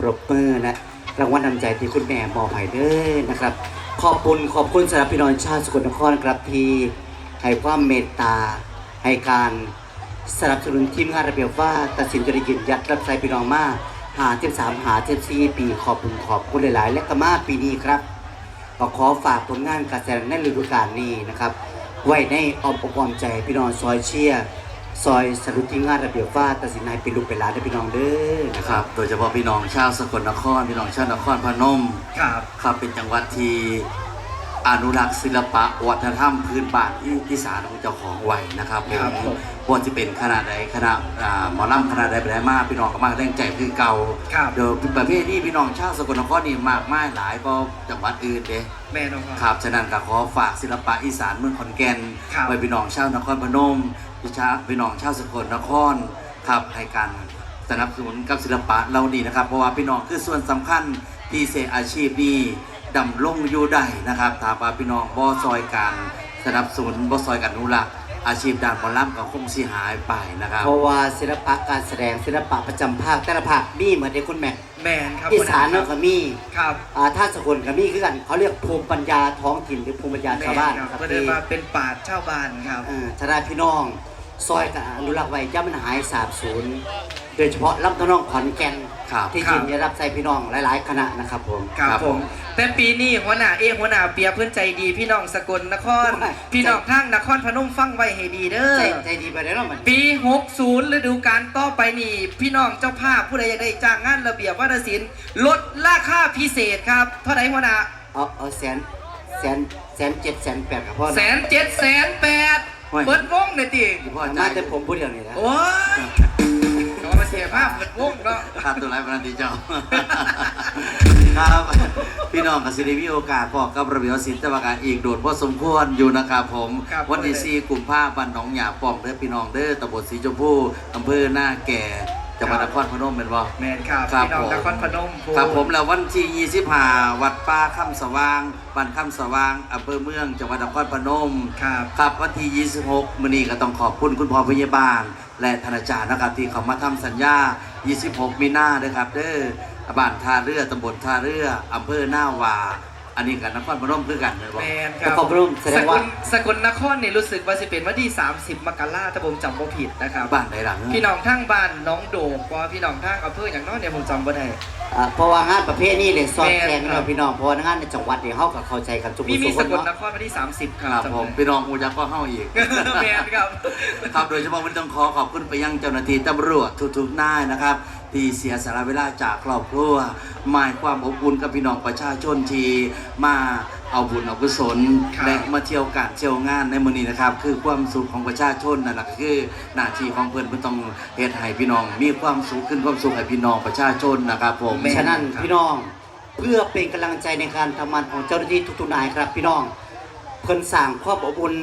ปรบมือนะรางวัลนำใจที่คุณแม่มอบให้เด้อนะครับ ขอบคุณขอบคุณสำหรับพี่น้องชาวสกลนครครับที่ให้ความเมตตาให้การสนับสนุนทีมงานระเบียบว่าตัดสินใจยืนยัดรับใช้พี่น้องมาหาเจ็ดสามหาเจ็ดสี่ปีขอบคุณขอบคุณหลาย ๆ และก็มาปีนี้ครับก็ขอฝากผลงานการแสดงในฤดูกาลนี้นะครับ ไว้ในอ้อมอกอ้อมใจพี่น้องซอยเชียร์ ซอยสรุปทีมงานระเบียบว่าตัดสินใจเป็นลูกเป็นหลานได้พี่น้องเด้อนะนะคครัรับ บ โดยเฉพาะพี่น้องชาวสกลนคร พี่น้องชาวนครพนม ครับ ครับเป็นจังหวัดที่ อนุรักษ์ศิลปะวัฒนธรรมพื้นบ้านอีอีสานของเจ้าของไว้นะครับผมครับผมว่าจะเป็นคณะใดคณะอ่าหมอลำคณะใดไปได้มาพี่น้องก็มาแรงใจคือเก่าครับเดี๋ยวประเภทนี้พี่น้องชาวสกลนครนี่มากมายหลายก็จังหวัดอื่นเด้แม่น้องครับฉะนั้นก็ขอฝากศิลปะอีสานเมืองขอนแก่นครับไว้พี่น้องชาวนครพนมพี่ชาพี่น้องชาวสกลนครครับให้การสนับสนุนกับศิลปะเรานี่นะครับ เพราะว่าพี่น้องคือส่วนสำคัญที่เสอาชีพนี้ ดำรงอยู่ได้นะครับถ้าว่าพี่น้องบ่ซอยการสนับสนุนบ่ซอยกันอนุรักษ์อาชีพด้านหมอลำก็คงสิหายไปนะครับ เพราะว่าศิลปะการแสดงศิลปะประจำภาคแต่ละภาคมีเหมือนที่คุณแม่แมนครับอีสานเนาะก็มีครับอ่าท่าสกลก็มีคือกันเขาเรียกภูมิปัญญาท้องถิ่นหรือภูมิปัญญาแมชาวนบ้านครับครับเพื่อเดินที่มาเป็นป่าชชาวบ้านครับเอ่อชาดาพี่น้อง ซอยกับอนุรักษ์ไว้ย่ามันหายสาบสูญ โดยเฉพาะลำตะนองขอนแก่นครับที่ครับยินได้รับใส่พี่น้องหลาย ๆ คณะนะครับผม ครับครับผผมมแต่ปีนี้หัวหน้าเอกหัวหน้าเปียเพื่อนใจดี พี่น้องสกลนครโอ้ยพี่น้องทางนครพนมฟังไว้ให้ดีเด้อ ใจใจดีไปเลยเนาะมันปี 60ฤดูกาลต่อไปนี่ พี่น้องเจ้าภาพผู้ใดอยากได้จ้างงานระเบียบวัฒนศิลป์ลดราคาพิเศษครับ เท่าไหร่หัวหน้าเอาเอาแสนแสนแสนเจ็ดแสนแปดครับพ่อแสนเจ็ดแสนแปดโอ้ยเบิดวงเลยติที่พ่อมาจ่ายแต่ผมผู้เดียวนี่นะโอ้ยก็มา เสียภาพเบิดวงเนาะค่าตัวไรพันธีเจ้า ครับ พี่น้องกับสิริมีโอกาสพอกับระเบียบศิลป์ตะวันการอีกโดดพอสมควรอยู่นะครับผม ครับ วันที่สี่กุมภาพันธ์หนองหยาป่องเด้อพี่น้องเด้อตำบลสีชมพูอำเภอหน้าแก่จังหวัดนครพนมเป็นบ่ แมนครับครับพี่น้องผม นครพนมครับผมแล้ววันที่25วัดป้าค่ำสว่างบ้านค่ำสว่างอำเภอเมืองจังหวัดนครพนม ครับ ครับวันที่ 26 มื้อนี้ก็ต้องขอบคุณคุณพ่อพยาบาล และธนาจารย์นะครับที่เขามาทำสัญญา 26 มีนาเด้ครับเด้อบ้านท่าเรือตำบลท่าเรืออำเภอหน้าวา อันนี้กันนครพนมคือกันเลยบอกแมนคแล้รัวบขอบรุ่มแสดงว่ากลสกลนครเนี่ยรู้สึกว่าจะเป็นวันที่ 30 มกราถ้าผมจำไม่ผิดนะครับ บ้านไหนหลังพี่น้องทั้งบ้านน้องโดกว่าพี่น้องทั้งอำเภออย่างน้อยเนี่ยผมจำไม่ได้ อ่าเพราะว่างานประเภทนี้เลยซอดแม่นแทงครับเราพี่น้องเพราะว่างานในจังหวัดเนี่ยเขาก็เข้าใจกันทุกมีคนมีทุกสคนกลนเนาะครวันที่ 30 คครัรับบผมพี่น้องอูจักก็เข้าอีก แมนครับ ครับโดยเฉพาะวันนี้ต้องขอขอบคุณไปยังเจ้าหน้าที่ตำรวจทุกๆนายนะครับ ที่เสียสละเวลาจากครอบครัวหมายความอบอุ่นกับพี่น้องประชาชนที่มาเอาบุญเอากุศลครับ และมาเที่ยวการเที่ยวงานในมื้อนี้นะครับ คือความสุขของประชาชนนั่นแหละคือหน้าที่ของเพิ่นเพิ่นต้องเฮ็ดให้พี่น้อง มีความสุขขึ้นความสุขให้พี่น้องประชาชนนะครับผม ฉะนั้นพี่น้องเพื่อเป็นกำลังใจในการทำงานของเจ้าหน้าที่ทุกๆนายครับพี่น้อง เพิ่นสร้างความอบอุ่น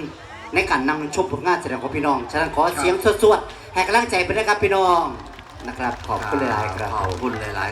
ในการนำชมผลงานแสดงของพี่น้อง ฉะนั้นขอเสียงสวดๆให้กำลังใจไปนะครับพี่น้อง นะครับ ขอบคุณหลายๆครับ ขอบคุณหลายๆ